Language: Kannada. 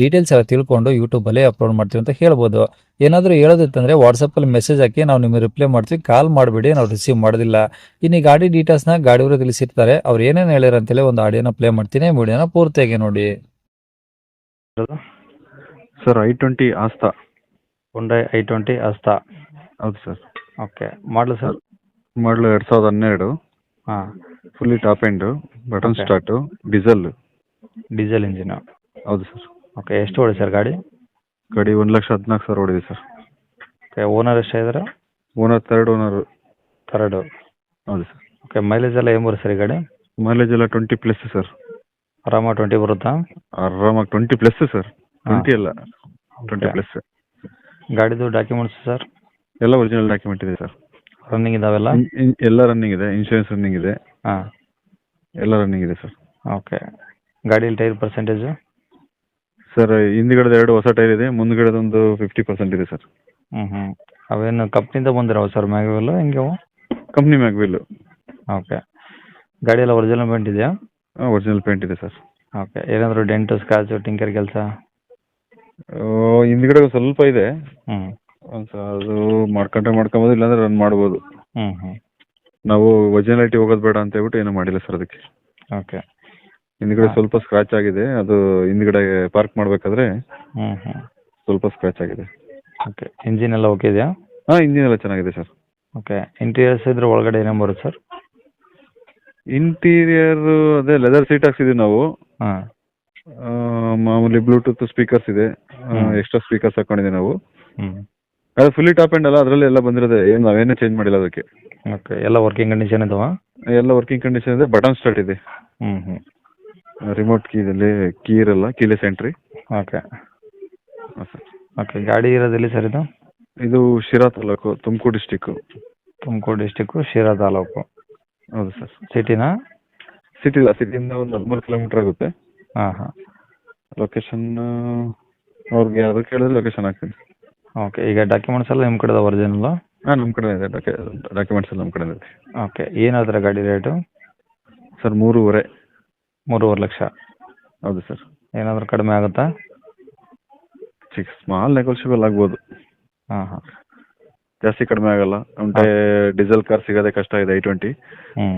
ಡೀಟೇಲ್ಸ್ ಎಲ್ಲ ತಿಳ್ಕೊಂಡು ಯೂಟ್ಯೂಬ್ ಅಲ್ಲಿ ಅಪ್ಲೋಡ್ ಮಾಡ್ತೀವಿ ಅಂತ ಹೇಳ್ಬೋದು. ಏನಾದರೂ ಹೇಳೋದಿತ್ತಂದರೆ ವಾಟ್ಸಪ್ಪಲ್ಲಿ ಮೆಸೇಜ್ ಹಾಕಿ ನಾವು ನಿಮಗೆ ರಿಪ್ಲೈ ಮಾಡ್ತೀವಿ. ಕಾಲ್ ಮಾಡಬೇಡಿ ನಾವು ರಿಸೀವ್ ಮಾಡೋದಿಲ್ಲ. ಇನ್ನು ಈ ಗಾಡಿ ಡೀಟೇಲ್ಸ್ನ ಗಾಡಿಯವರು ತಿಳಿಸಿರ್ತಾರೆ. ಅವ್ರು ಏನೇನು ಹೇಳಿರೋ ಅಂತೇಳಿ ಒಂದು ಆಡಿಯೋನ ಪ್ಲೇ ಮಾಡ್ತೀನಿ. ವಿಡಿಯೋನ ಪೂರ್ತಿಯಾಗಿ ನೋಡಿ. Sir i twenty Asta Hyundai i twenty Asta ಹೌದು ಸರ್ ಓಕೆ ಮಾಡಲು ಸರ್ ಮಾಡಲು ಎರಡು ಸಾವಿರದ ಹನ್ನೆರಡು. ಹಾಂ. Fully top end button. Start diesel diesel engine ಹೌದು ಸರ್ ಓಕೆ ಎಷ್ಟು ಹೊಡಿ ಸರ್ ಗಾಡಿ? ಗಾಡಿ ಒಂದು ಲಕ್ಷ ಹದಿನಾಲ್ಕು ಸಾವಿರ ಓಡಿದೆ ಸರ್. ಓಕೆ ಓನರ್ ಎಷ್ಟು ಇದ್ದಾರೆ ಓನರ್ ಥರ್ಡ್ ಓನರ್. ಥರ್ಡು. ಹೌದು ಸರ್. ಓಕೆ ಮೈಲೇಜ್ ಎಲ್ಲ ಏನು ಬರುತ್ತೆ ಸರ್ ಈ ಗಾಡಿ? ಮೈಲೇಜ್ ಎಲ್ಲ ಟ್ವೆಂಟಿ ಪ್ಲಸ್ ಸರ್. ಆರಾಮಾಗಿ ಟ್ವೆಂಟಿ ಬರುತ್ತಾ? ಆರಾಮಾಗಿ ಟ್ವೆಂಟಿ ಪ್ಲಸ್ ಸರ್. ಟ್ವೆಂಟಿ ಅಲ್ಲ ಟ್ವೆಂಟಿ. ಪ್ಲಸ್ ಗಾಡಿದು ಡಾಕ್ಯುಮೆಂಟ್ಸ್ ಸರ್? ಎಲ್ಲ ಒರಿಜಿನಲ್ ಡಾಕ್ಯುಮೆಂಟ್ ಇದೆ ಸರ್. ರನ್ನಿಂಗ್ ಇದಾವೆಲ್ಲ ಎಲ್ಲ ರನ್ನಿಂಗ್ ಇದೆ ಇನ್ಶೂರೆನ್ಸ್ ರನ್ನಿಂಗ್ ಇದೆ. ಹಾಂ. ಎಲ್ಲ ರನ್ನಿಂಗ್ ಇದೆ ಸರ್. ಓಕೆ. ಗಾಡಿಯಲ್ಲಿ ಟೈರ್ ಪರ್ಸೆಂಟೇಜು ಸರ್ ಹಿಂದ್ಗಡೆದು ಎರಡು ಹೊಸ ಟೈರ್ ಇದೆ ಮುಂದ್ಗಡೆದೊಂದು ಫಿಫ್ಟಿ ಪರ್ಸೆಂಟ್ ಇದೆ ಸರ್. ಹ್ಞೂ ಹ್ಞೂ ಅವೇನು ಕಂಪ್ನಿಯಿಂದ ಬಂದಿರೋ ಸರ್ ಮ್ಯಾಗ್ವೆಲ್ ಹೆಂಗೆ ಅವು? Company mag wheel. ಓಕೆ. ಗಾಡಿ ಎಲ್ಲ ಒರಿಜಿನಲ್ ಪೇಂಟ್ ಇದೆಯಾ ಒರಿಜಿನಲ್ ಪೇಂಟ್ ಇದೆ ಸರ್. ಓಕೆ. ಏನಾದರೂ ಡೆಂಟ್ ಸ್ಕ್ರಾಚು ಟಿಂಕರ್ ಕೆಲಸ? ಹಿಂದ್ಗಡೆ ಒಂದ್ ಸ್ವಲ್ಪ ಇದೆ. ಹ್ಞೂ ಒಂದ್ ಸ- ಅದು ಮಾಡ್ಕೊಂಡ್ರೆ ಮಾಡ್ಕೊಬೋದು ಇಲ್ಲಾಂದ್ರೆ ರನ್ ಮಾಡ್ಬೋದು. ಹ್ಞೂ ಹ್ಞೂ ನಾವು ಒರಿಜಿನಾಲಿಟಿ ಹೋಗೋದು ಬೇಡ ಅಂತ ಹೇಳ್ಬಿಟ್ಟು ಏನೂ ಮಾಡಿಲ್ಲ ಸರ್ ಅದಕ್ಕೆ. ಓಕೆ. ಹಿಂದ್ಗಡೆ ಸ್ವಲ್ಪ ಸ್ಕ್ರಾಚ್ ಆಗಿದೆ. ಅದು ಹಿಂದ್ಗಡೆ ಪಾರ್ಕ್ ಮಾಡ್ಬೇಕಾದ್ರೆ ಹ್ಞೂ ಹ್ಞೂ ಸ್ವಲ್ಪ ಸ್ಕ್ರಾಚ್ ಆಗಿದೆ. ಓಕೆ ಇಂಜಿನ್ ಎಲ್ಲ ಓಕೆ ಇದೆಯಾ? ಹಾ ಇಂಜಿನ್ ಎಲ್ಲ ಚೆನ್ನಾಗಿದೆ ಸರ್ ಓಕೆ ಇಂಟೀರಿಯರ್ಸ್ ಇದ್ರೆ ಒಳಗಡೆ ಏನೇನು ಬರುತ್ತೆ ಸರ್ ಇಂಟೀರಿಯರ್ ಅದೇ ಲೆದರ್ ಸೀಟ್ ಹಾಕ್ಸಿದೀವಿ ನಾವು. ಹಾಂ. ಆ, ಮಾಮೂಲಿ ಬ್ಲೂಟೂತ್ ಸ್ಪೀಕರ್ಸ್ ಇದೆ. ಎಕ್ಸ್ಟ್ರಾ ಸ್ಪೀಕರ್ಸ್ ಹಾಕೊಂಡಿದ್ದೀವಿ ನಾವು. ಹ್ಞೂ ಅದು ಫುಲ್ಲಿ ಟಾಪ್ ಎಂಡ್ ಅಲ್ಲ ಅದರಲ್ಲಿ ಎಲ್ಲ ಬಂದಿರೋದೆ. ಏನು ನಾವೇನೇ ಚೇಂಜ್ ಮಾಡಿಲ್ಲ ಅದಕ್ಕೆ. ಓಕೆ ಎಲ್ಲ ವರ್ಕಿಂಗ್ ಕಂಡೀಷನ್ ಇದಾವ? ಎಲ್ಲ ವರ್ಕಿಂಗ್ ಕಂಡೀಷನ್ ಇದೆ ಬಟನ್ ಸ್ಟಾರ್ಟ್ ಇದೆ. ಹ್ಞೂ ಹ್ಞೂ ರಿಮೋಟ್ ಕೀದಲ್ಲಿ ಕೀ ಇರಲ್ಲ keyless entry okay sir okay ಗಾಡಿ ಇರೋದೆಲ್ಲಿ ಸರ್ ಇದು? ಇದು ಶಿರಾ ತಾಲೂಕು ತುಮಕೂರು ಡಿಸ್ಟಿಕ್ಕು ತುಮಕೂರು ಡಿಸ್ಟಿಕ್ಕು ಶಿರಾ ತಾಲೂಕು. ಹೌದು ಸರ್ ಸಿಟಿನಾ ಸಿಟಿ ಇಲ್ಲ ಸಿಟಿಯಿಂದ ಒಂದು ಹದಿಮೂರು ಕಿಲೋಮೀಟರ್ ಆಗುತ್ತೆ. ಹಾಂ ಹಾಂ. ಲೊಕೇಶನ್ ಅವ್ರಿಗೆ ಯಾರು ಕೇಳಿದ್ರೆ ಲೊಕೇಶನ್ ಹಾಕ್ತೀನಿ. ಓಕೆ ಈಗ ಡಾಕ್ಯುಮೆಂಟ್ಸ್ ಎಲ್ಲ ನಿಮ್ಮ ಕಡೆದ ಒರಿಜಿನಲ್ಲ ಹಾಂ ನಮ್ಮ ಕಡೆ ಇದೆ ಡಾಕ್ಯುಮೆಂಟ್ಸ್ ಎಲ್ಲ ನಮ್ಮ ಕಡೆ ಇದೆ. ಓಕೆ ಏನಾದ್ರೆ ಗಾಡಿ ರೇಟು ಸರ್ ಮೂರುವರೆ. ಮೂರುವರೆ ಲಕ್ಷ. ಹೌದು ಸರ್. ಏನಾದರೂ ಕಡಿಮೆ ಆಗುತ್ತಾ? ಚಿಕ್ಕ ಸ್ಮಾಲ್ ನೆಗೋಷಿಯಬಲ್ ಆಗ್ಬೋದು. ಹಾಂ ಹಾಂ. ಜಾಸ್ತಿ ಕಡಿಮೆ ಆಗಲ್ಲ. ಉಂಟೆ ಡೀಸೆಲ್ ಕಾರ್ ಸಿಗೋದೇ ಕಷ್ಟ ಇದೆ ಐ ಟ್ವೆಂಟಿ. ಹ್ಞೂ